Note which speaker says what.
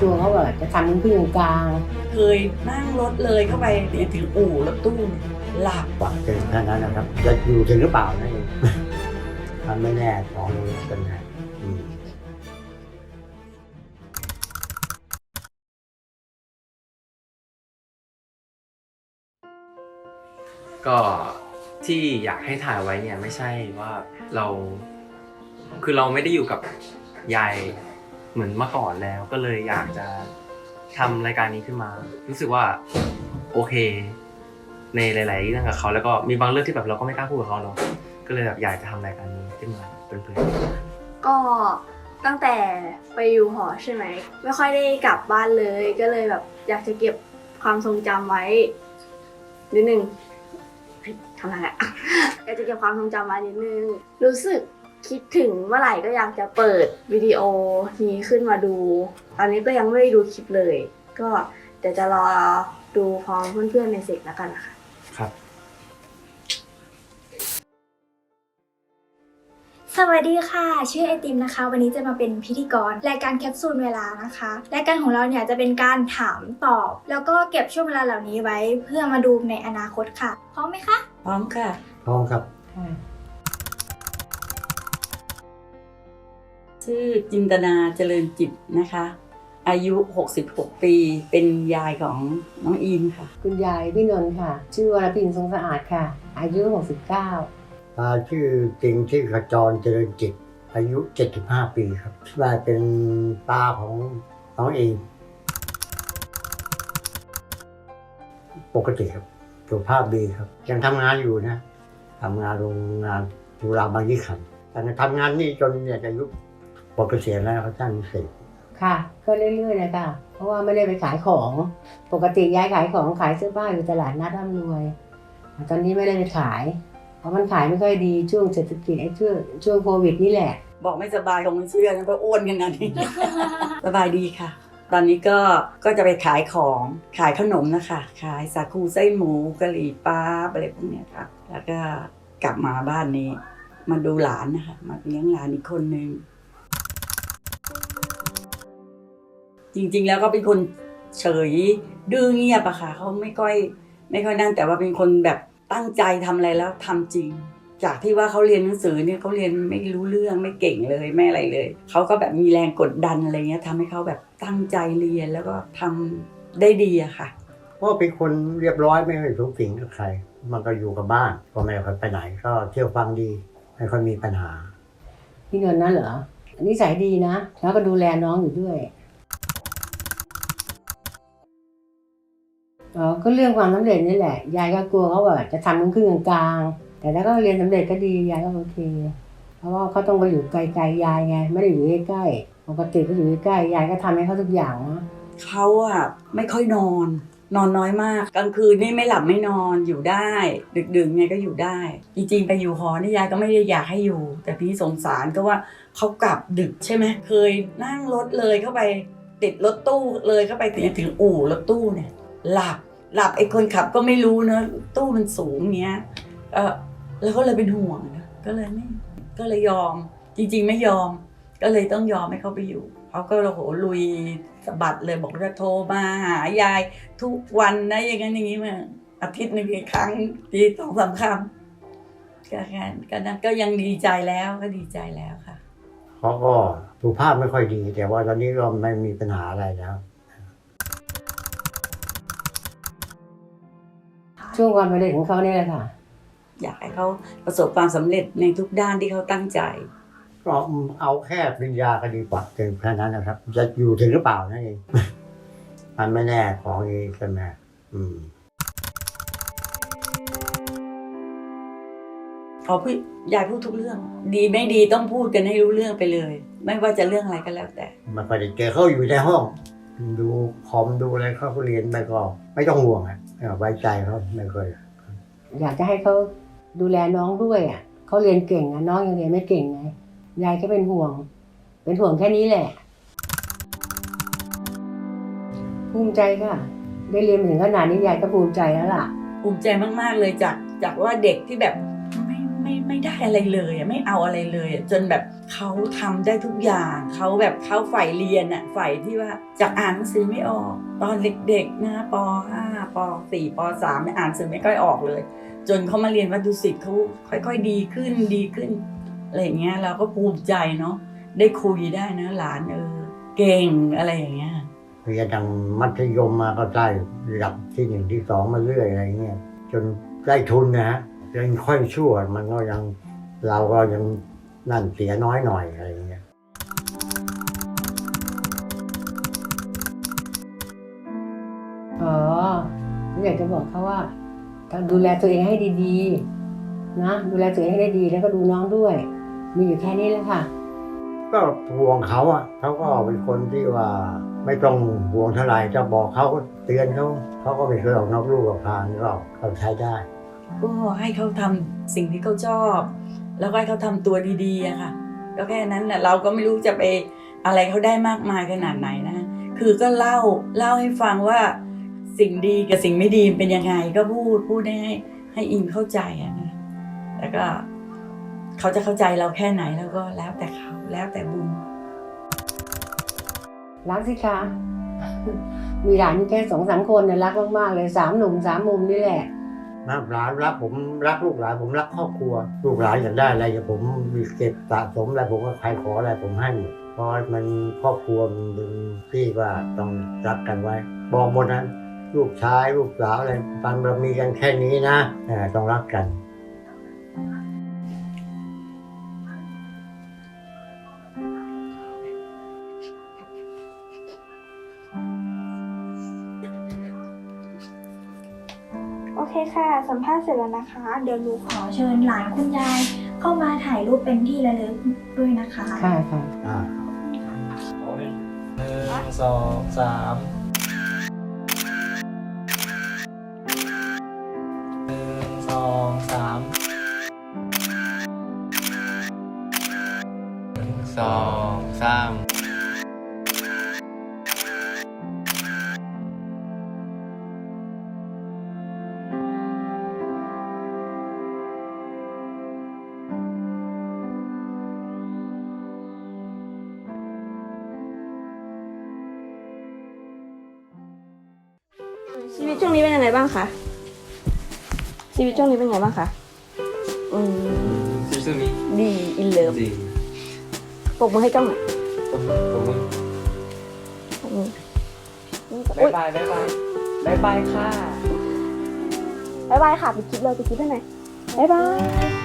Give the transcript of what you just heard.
Speaker 1: กลัวเขาแบบจะทำขึ้นกลาง
Speaker 2: เคยนั่งรถเลยเข้าไปถึงอู่รถตู้เนี่ยหลับ
Speaker 3: กว่าเพียงแค่นั้นนะครับ จะอยู่ถึงหรือเปล่านั่นเองมันไม่แน่ของกันนะอืม
Speaker 4: ก็ที่อยากให้ถ่ายไว้เนี่ยไม่ใช่ว่าเรา คือเราไม่ได้อยู่กับยาย เหมือนเมื่อก่อนแล้วก็เลยอยากจะทำรายการนี้ขึ้นมา รู้สึกว่าโอเค ในหลาย ๆ เรื่องกับเขาแล้วก็มีบางเรื่องที่แบบเราก็ไม่กล้าพูดกับเขาเนาะก็เลยแบบอยากจะทำรายการนี้ขึ้นมาเป็นเพื่อน
Speaker 5: ก็ตั้งแต่ไปอยู่หอใช่ไหม ไม่ค่อยได้กลับบ้านเลย ก็เลยแบบอยากจะเก็บความทรงจำไว้นิดนึงเฮ้ยทำอะไรอะ อยากจะเก็บความทรงจำไว้นิดนึง รู้สึก คิดถึงเมื่อไหร่ก็อยากจะเปิดวิดีโอนี้ขึ้นมาดู ตอนนี้ก็ยังไม่ได้ดูคลิปเลย ก็เดี๋ยวจะรอดูพร้อมเพื่อนๆในเสกแล้วกันนะคะ
Speaker 4: ครับ
Speaker 6: สวัสดีค่ะ ชื่อไอติมนะคะ วันนี้จะมาเป็นพิธีกร รายการแคปซูลเวลานะคะรายการของเราเนี่ยจะเป็นการถามตอบ แล้วก็เก็บช่วงเวลาเหล่านี้ไว้ เพื่อมาดูในอนาคตค่ะ พร้อมไหมคะ
Speaker 2: พร้อมค่ะ
Speaker 3: พร้อมครับ
Speaker 2: ชื่อจินตนาเจริญจิตนะคะ อายุ 66 ปี เป็นยายของน้องอีมค่ะ
Speaker 1: คุณยายพี่นนท์ค่ะ ชื่อวรพินทรงสะอาดค่ะ อายุ 69
Speaker 3: ตาชื่อจริงชื่อขจรเจริญจิต อายุ 75 ปีครับว่าเป็นตาของน้องเองปกติครับสุขภาพดีครับ ยังทำงานอยู่นะทำงานโรงงานจุฬาบางยี่ขันธ์แต่ทำงานนี่จนเนี่ยอายุ ปลดเกษียณแล้วเขาจ้างเสร็จ
Speaker 1: ค่ะ ก็เรื่อยๆเลยค่ะ เพราะว่าไม่ได้ไปขายของ ปกติยายขายของขายเสื้อผ้าอยู่ตลาดนัดร่ำรวย ตอนนี้ไม่ได้ไปขาย เพราะมันขายไม่ค่อยดีช่วงเศรษฐกิจไอ้ช่วงช่วงโควิดนี่แหละ
Speaker 2: บอกไม่สบายคงไม่เชื่อนะเพราะอ้วนขนาดนี้ สบายดีค่ะ ตอนนี้ก็ก็จะไปขายของขายขนมนะคะ ขายสาคูไส้หมูกะหรี่ปั๊บอะไรพวกเนี้ยค่ะ แล้วก็กลับมาบ้านนี้ มาดูหลานนะคะมาเลี้ยงหลานอีกคนนึง จริง ๆ แล้วก็เป็นคนเฉยดื้อเงียบอะค่ะเขาไม่ค่อยไม่ค่อยนั่นแต่ว่าเป็นคนแบบตั้งใจทำอะไรแล้วทำจริง จากที่ว่าเขาเรียนหนังสือเนี่ยเขาเรียนไม่รู้เรื่องไม่เก่งเลยไม่อะไรเลยเขาก็แบบมีแรงกดดันอะไรเงี้ยทำให้เขาแบบตั้งใจเรียนแล้วก็ทำได้ดีอะค่ะ
Speaker 3: เพราะเป็นคนเรียบร้อยไม่ค่อยสูงสิงกับใคร มันก็อยู่กับบ้านก็ไม่ค่อยไปไหนก็เที่ยวฟังดีไม่ค่อยมีปัญหา
Speaker 1: พี่นนท์นั่นเหรอนิสัยดีนะ แล้วก็ดูแลน้องอยู่ด้วย อ๋อก็เรื่องความสำเร็จนี่แหละ ยายก็กลัวเขาแบบจะทำขึ้นกลางๆแต่ถ้าก็เรียนสำเร็จก็ดียายก็โอเค เพราะว่าเขาต้องไปอยู่ไกลๆยายไง ไม่ได้อยู่ใกล้ๆปกติก็อยู่ใกล้ๆยายก็ทำให้เขาทุกอย่างนะ
Speaker 2: เขาอะไม่ค่อยนอน นอนน้อยมากกลางคืนนี่ไม่หลับไม่นอนอยู่ได้ ดึกๆไงก็อยู่ได้ จริง ๆ ไปอยู่หอนี่ยายก็ไม่ได้อยากให้อยู่ แต่พี่สงสารก็ว่าเขากลับดึกใช่ไหมเคยนั่งรถเลยเข้าไปติดรถตู้เลยเข้าไปถึงถึงอู่รถตู้เนี่ย หลับหลับไอ้คนขับก็ไม่รู้นะตู้มันสูงเงี้ยเออแล้วก็เลยเป็นห่วงนะก็เลยไม่ก็เลยยอม จริง ๆ ไม่ยอม ก็เลยต้องยอมให้เขาไปอยู่เขาก็โอ้โหลุยสะบัดเลยบอกจะโทรมาหายายทุกวันนะอย่างนั้นอย่างนี้มาอาทิตย์หนึ่งกี่ครั้งทีสองสามคำก็แค่ก็นั้นก็ยังดีใจแล้วก็ดีใจแล้วค่ะ
Speaker 3: เขาก็สุขภาพไม่ค่อยดี แต่ว่าตอนนี้ก็ไม่มีปัญหาอะไรแล้ว
Speaker 1: ช่วงความสำเร็จของเขาเนี่ยแหละค่ะ
Speaker 2: อยากให้เขาประสบความสำเร็จในทุกด้านที่เขาตั้งใจ
Speaker 3: ก็เอาแค่ปริญญาก็ดีกว่าเพียงแค่นั้นนะครับ จะอยู่ถึงหรือเปล่านั่นเองมันไม่แน่ของเองใช่ไหมอืม
Speaker 2: พอพี่ยายพูดทุกเรื่อง ดีไม่ดีต้องพูดกันให้รู้เรื่องไปเลย ไม่ว่าจะเรื่องอะไรก็แล้วแต่
Speaker 3: มันก็ได้เจอเขาอยู่ในห้อง ดูคอมดูอะไรเขาก็เรียนไปก็ไม่ต้องห่วงอะเออ ไว้ใจเขาไม่เคย
Speaker 1: อยากจะให้เขาดูแลน้องด้วยอะเขาเรียนเก่งอะน้องยังเรียนไม่เก่งไงยายก็เป็นห่วง เป็นห่วงแค่นี้แหละ ภูมิใจค่ะ ได้เรียนมาถึงขนาดนี้ยายก็ภูมิใจแล้วล่ะ
Speaker 2: ภูมิใจมากๆเลยจากจากว่าเด็กที่แบบ ไม่ไม่ได้อะไรเลยไม่เอาอะไรเลย จนแบบเขาทำได้ทุกอย่างเขาแบบเขาฝ่ายเรียนอะฝ่ายที่ว่าจากอ่านหนังสือไม่ออก ตอนเด็กๆนะป .5 ป .4 ป .3 ไม่อ่านหนังสือไม่ค่อยออกเลย จนเขามาเรียนวัดดุสิตเขาค่อย ๆ ดีขึ้นดีขึ้นอะไรอย่างเงี้ยเราก็ภูมิใจเนาะได้คุยได้นะหลานเออเก่งอะไรอย่างเงี้ย
Speaker 3: เรียนทางมัธยมมาก็ได้ระดับที่หนึ่งที่สองมาเรื่อยอะไรเงี้ยจนได้ทุนนะฮะ ยังค่อยชั่วมันก็ยังเราก็ยังนั่นเสียน้อยหน่อยอะไรเงี้ย
Speaker 1: อ๋ออยากจะบอกเขาว่าต้องดูแลตัวเองให้ดีๆ นะ ดูแลตัวเองให้ได้ดีแล้วก็ดูน้องด้วย มีอยู่แค่นี้แหละค่ะ
Speaker 3: ก็ห่วงเขาอะเขาก็เป็นคนที่ว่าไม่ต้องห่วงเท่าไหร่จะบอกเขาก็เตือนเขาเขาก็ไม่เคยออกนอกลูกออกทางก็เขาใช้ได้
Speaker 2: ก็ให้เขาทำสิ่งที่เขาชอบ แล้วก็ให้เขาทำตัวดีๆอะค่ะก็แค่นั้นแหละเราก็ไม่รู้จะไปอะไรเขาได้มากมายขนาดไหนนะคือก็เล่าเล่าให้ฟังว่าสิ่งดีกับสิ่งไม่ดีเป็นยังไง ก็พูดพูดให้ให้ให้อิงเข้าใจอะนะแล้วก็เขาจะเข้าใจเราแค่ไหนแล้วก็แล้วแต่เขาแล้วแต่บุญ
Speaker 1: รักสิคะมีหลานแค่สองสามคนเนี่ยรักมากๆเลยสามหนุ่มสามมุมนี่แหละ
Speaker 3: นะหลานรักผมรักลูกหลานผมรักครอบครัว ลูกหลานอยากได้อะไรอย่าผมมีเก็บสะสมอะไรผมก็ใครขออะไรผมให้หมดเพราะมันครอบครัวมันเป็นที่ว่าต้องรักกันไว้ บอกหมดนะลูกชายลูกสาวอะไรปันเรามีกันแค่นี้นะต้องรักกัน
Speaker 6: เคค่ะ สัมภาษณ์เสร็จแล้วนะคะ เดี๋ยวหนูขอเชิญหลานคุณยาย เข้ามาถ่ายรูปเป็นที่ระลึกด้วยนะคะ
Speaker 1: ค่ะค่ะ
Speaker 3: อ่า
Speaker 4: หนึ่งสองสามหนึ่งสองสามหนึ่งสองสาม
Speaker 5: วิตช่วงนี้เป็นยังไงบ้างคะชีวิตช่วงนี้เป็นยังไงบ้างคะอืม
Speaker 4: ซีซั่นนี้
Speaker 5: ดีอินเลิฟ
Speaker 4: ดี
Speaker 5: ปรบมือให้กล้องหน่อย
Speaker 4: ผมผม
Speaker 5: ปรบมือ
Speaker 4: บ๊ายบายบ๊ายบายบ๊ายบายค่ะ
Speaker 5: บ๊ายบายค่ะปิดคลิปเลยปิดคลิปให้หน่อยบ๊ายบาย